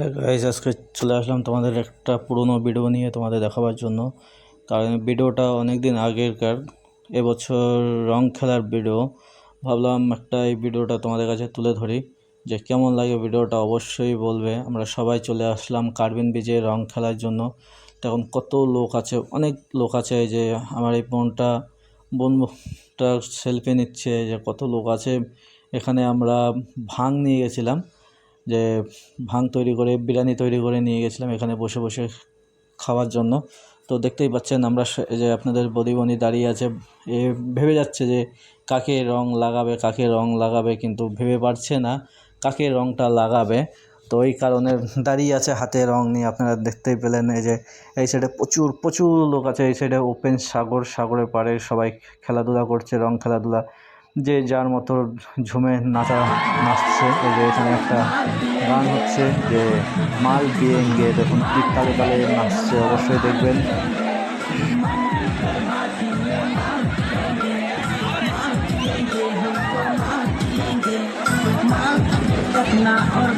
Guys আজকে চলে আসলাম তোমাদের একটা পুরনো ভিডিও নিয়ে তোমাদের দেখাবার জন্য। কারণ ভিডিওটা অনেক দিন আগেরকার এবছর রং খেলার ভিডিও ভাবলাম একটা এই ভিডিওটা তোমাদের কাছে তুলে ধরি। যে কেমন লাগে ভিডিওটা অবশ্যই বলবে। আমরা সবাই চলে আসলাম কার্বিন বিজে রং খেলার জন্য। তখন কত লোক আছে, অনেক লোক আছে যে আমার এই বোনটা বোনটা সেলফি নিচ্ছে, যে কত লোক আছে। এখানে আমরা ভাং নিয়ে গেছিলাম। যে ভাং তৈরি করে, বিরিয়ানি তৈরি করে নিয়ে গেছিলাম এখানে বসে বসে খাওয়ার জন্য। তো দেখতেই পাচ্ছেন আমরা যে আপনাদের বদিবনি দাঁড়িয়ে আছে। এ ভেবে যাচ্ছে যে কাকে রং লাগাবে, কাকে রং লাগাবে, কিন্তু ভেবে পারছে না কাকে রংটা লাগাবে। তো এই কারণে দাঁড়িয়ে আছে হাতে রং নিয়ে। আপনারা দেখতেই পেলেন এই যে, এই সাইডে প্রচুর প্রচুর লোক আছে। এই সাইডে ওপেন সাগর, সাগরের পাড়ে সবাই খেলাধুলা করছে, রং খেলাধুলা যে যার মতো ঝুমে নাচা নাচছে এই যে এখানে একটা গান হচ্ছে যে মাল বিয়েঙ্গে দেখুন কি তালে তালে নাচছে অবশ্যই দেখবেন अपना और